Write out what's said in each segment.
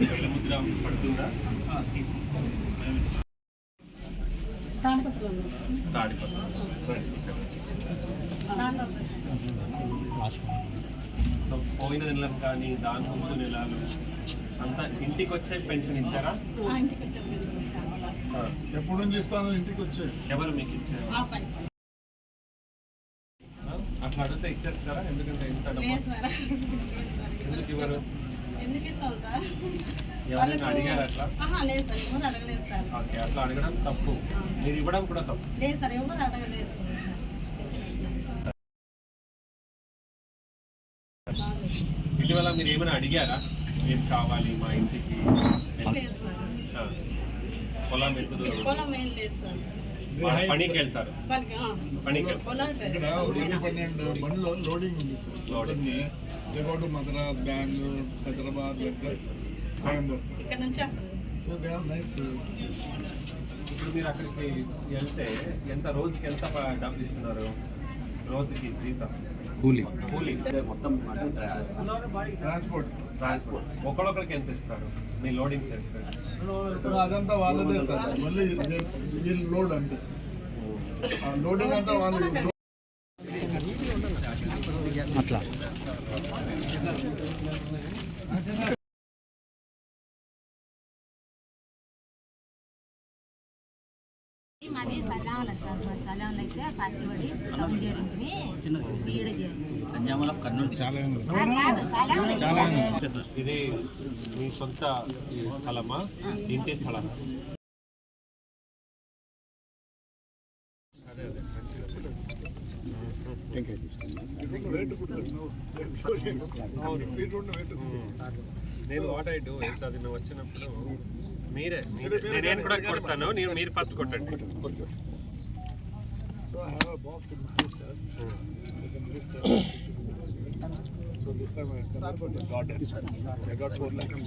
వేలముద్ర పడుతుందా తాడిపత్రం సో పోయిన నెలలు కానీ దాని ముందు నెలలు అంతా ఇంటికి వచ్చే పెన్షన్ ఇచ్చారా నుంచి ఇస్తాను? ఇంటికి వచ్చే ఎవరు మీకు ఇచ్చారు? ఆ? అట్లా అడిగితే ఇచ్చేస్తారా? ఎందుకంటే ఇంత ఎందుకు ఇవ్వరు? ఎవరైనా అడిగారు అట్లా? ఓకే అట్లా అడగడం తప్పు. మీరు ఇవ్వడం కూడా తప్పు. లేదు సార్ ఎవరు అడగలేదు. ఇటీవల మీరు ఏమైనా అడిగారా? ఏం కావాలి మా ఇంటికి. పొలం ఎంత దూరం పొలం ఏం లేదు సార్. వాళ్ళు పనికి వెళ్తారు పనికి ఆ, పనికి వెళ్తారు పొలాలు ఇక్కడ ఒకటి పన్నెండు బండ్లో లోడింగ్ ఉంది sir Loading. They go to Madras Bengaluru Hyderabad like that Coimbatore ఇక్కడ నుంచి అక్కడ సో దే హావ్ నైస్ ఇప్పుడు మీరు అక్కడికి వెళ్తే ఎంత రోజుకి ఎంత ప- డబ్బులు ఇస్తున్నారు రోజుకి జీతం కూలీ. కూలీ. మొత్తం ట్రాన్స్పోర్ట్. ట్రాన్స్పోర్ట్. ఒకళ్ళొకరికి ఎంత ఇస్తారు? మీ లోడింగ్ చేస్తే. అదంతా వాళ్ళదే సార్. మళ్ళీ వీళ్ళు లోడ్ అంతే. ఆ లోడింగ్ అంతా వాళ్ళు మాది సార్. అయితే స్టవ్ చేరింటివి సీడ ఇది మీ సొంత ఈ స్థలమా? ఇంటి స్థలమా? నేను వాట్ ఐ డూ అది నువ్వు వచ్చినప్పుడు మీరే నేను కూడా కొడతాను. నేను మీరు ఫస్ట్ కొట్టండి. So I have a box in this sir so this time I got it I got 4 lakhs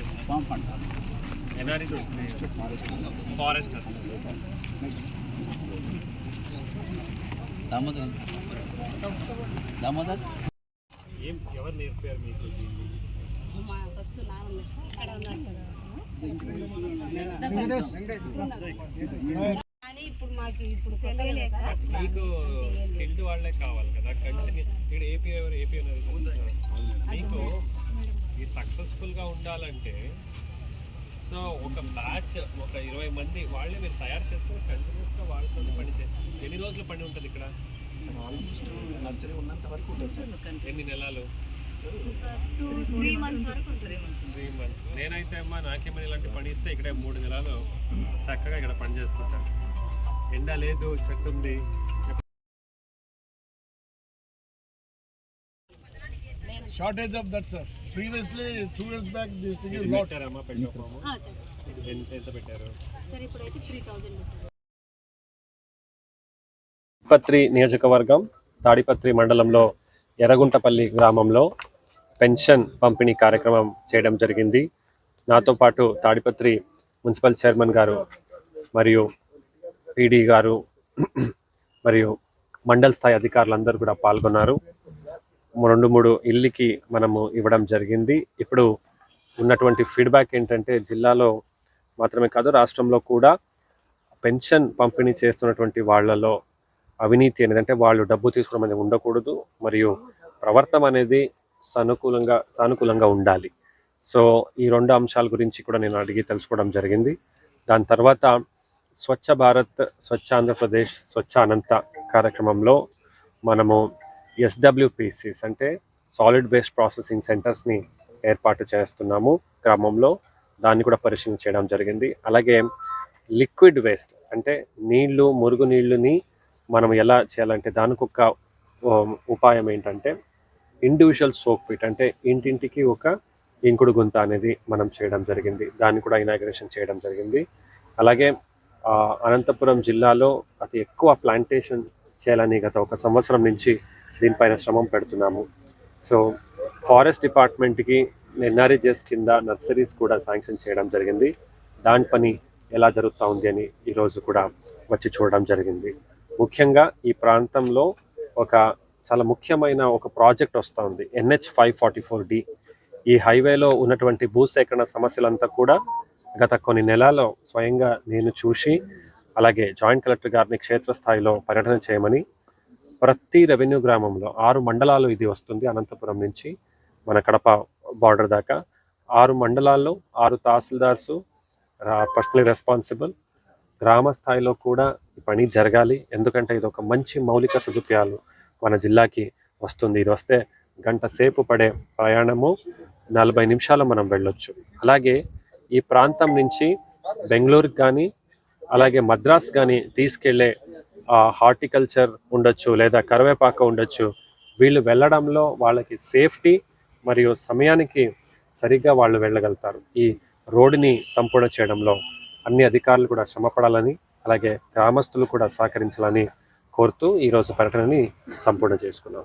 NREGS NRE forest Damodar. Damodar? ఏం ఎవరు నేర్పారు మీకు? ఫస్ట్ నాన్న కానీ ఇప్పుడు మాకు ఇప్పుడు మీకు స్కిల్డ్ వాళ్ళే కావాలి కదా కంటిన్యూ ఇక్కడ ఏపీ ఏపీ మీకు ఈ సక్సెస్ఫుల్గా ఉండాలంటే సో ఒక బ్యాచ్ ఒక ఇరవై మంది వాళ్ళే మీరు తయారు చేసుకొని కంటిన్యూస్గా వాళ్ళతో పని చే ఎన్ని రోజులు పని ఉంటుంది ఇక్కడ? ఆల్మోస్ట్ నర్సరీ ఉన్నంత వరకు ఉంటుంది సార్. ఎన్ని నెలలు? త్రీ మంత్స్ వరకు ఉంటుంది. Three months. నేనైతే అమ్మా నాకేమైనా ఇలాంటి పని ఇస్తే ఇక్కడే మూడు నెలలు చక్కగా ఇక్కడ పని చేసుకుంటాను ఎండ లేదు చెట్టు ఉంది. Shortage of that sir. Previously two years back this thing is ఇది lot పెట్టారమ్మా పెంచోపాము ఎంత ఎంత పెట్టారు? సార్ ఇప్పుడైతే త్రీ థౌజండ్ తాడిపత్రి నియోజకవర్గం తాడిపత్రి మండలంలో ఎర్రగుంటపల్లి గ్రామంలో పెన్షన్ పంపిణీ కార్యక్రమం చేయడం జరిగింది. నాతో పాటు తాడిపత్రి మున్సిపల్ చైర్మన్ గారు మరియు పీడీ గారు మరియు మండల్ స్థాయి అధికారులందరూ కూడా పాల్గొన్నారు. రెండు మూడు ఇల్లుకి మనము ఇవ్వడం జరిగింది. ఇప్పుడు ఉన్నటువంటి ఫీడ్బ్యాక్ ఏంటంటే జిల్లాలో మాత్రమే కాదు రాష్ట్రంలో కూడా పెన్షన్ పంపిణీ చేస్తున్నటువంటి వాళ్ళలో అవినీతి అనేది అంటే వాళ్ళు డబ్బు తీసుకోవడం అనేది ఉండకూడదు. మరియు ప్రవర్తన అనేది సానుకూలంగా సానుకూలంగా ఉండాలి. సో ఈ రెండు అంశాల గురించి కూడా నేను అడిగి తెలుసుకోవడం జరిగింది. దాని తర్వాత స్వచ్ఛ భారత్ స్వచ్ఛ ఆంధ్రప్రదేశ్ స్వచ్ఛ అనంత కార్యక్రమంలో మనము ఎస్డబ్ల్యూపిసిస్ అంటే సాలిడ్ వేస్ట్ ప్రాసెసింగ్ సెంటర్స్ని ఏర్పాటు చేస్తున్నాము గ్రామంలో. దాన్ని కూడా పరిశీలన చేయడం జరిగింది. అలాగే లిక్విడ్ వేస్ట్ అంటే నీళ్ళు మురుగు నీళ్ళుని మనం ఎలా చేయాలంటే దానికి ఒక ఉపాయం ఏంటంటే ఇండివిజువల్ సోక్ పిట్ అంటే ఇంటింటికి ఒక ఇంకుడు గుంత అనేది మనం చేయడం జరిగింది. దాన్ని కూడా ఇనాగ్రేషన్ చేయడం జరిగింది. అలాగే అనంతపురం జిల్లాలో అతి ఎక్కువ ప్లాంటేషన్ చేయాలని గత ఒక సంవత్సరం నుంచి దీనిపైన శ్రమం పెడుతున్నాము. సో ఫారెస్ట్ డిపార్ట్మెంట్కి ఎన్ఆర్ఏజెస్ కింద నర్సరీస్ కూడా శాంక్షన్ చేయడం జరిగింది. దాని పని ఎలా జరుగుతూ ఉంది అని ఈరోజు కూడా వచ్చి చూడడం జరిగింది. ముఖ్యంగా ఈ ప్రాంతంలో ఒక చాలా ముఖ్యమైన ఒక ప్రాజెక్ట్ వస్తూ ఉంది. NH five forty four D. ఈ హైవేలో ఉన్నటువంటి భూసేకరణ సమస్యలంతా కూడా గత కొన్ని నెలల్లో స్వయంగా నేను చూసి అలాగే జాయింట్ కలెక్టర్ గారిని క్షేత్రస్థాయిలో పర్యటన చేయమని ప్రతి రెవెన్యూ గ్రామంలో ఆరు మండలాలు ఇది వస్తుంది. అనంతపురం నుంచి మన కడప బార్డర్ దాకా ఆరు మండలాల్లో ఆరు తహసీల్దార్సు పర్సనలీ రెస్పాన్సిబుల్ గ్రామ స్థాయిలో కూడా ఈ పని జరగాలి. ఎందుకంటే ఇది ఒక మంచి మౌలిక సదుపాయాలు మన జిల్లాకి వస్తుంది. ఇది వస్తే గంట సేపు పడే ప్రయాణము నలభై నిమిషాలు మనం వెళ్ళొచ్చు. అలాగే ఈ ప్రాంతం నుంచి బెంగళూరుకి కానీ అలాగే మద్రాస్ కానీ తీసుకెళ్ళే హార్టికల్చర్ ఉండొచ్చు లేదా కరివేపాక ఉండొచ్చు వీళ్ళు వెళ్ళడంలో వాళ్ళకి సేఫ్టీ మరియు సమయానికి సరిగ్గా వాళ్ళు వెళ్ళగలుగుతారు. ఈ రోడ్డుని సంపూర్ణ చేయడంలో అన్ని అధికారులు కూడా శ్రమపడాలని అలాగే గ్రామస్తులు కూడా సహకరించాలని కోరుతూ ఈరోజు పర్యటనని సంపూర్ణ చేసుకున్నాం.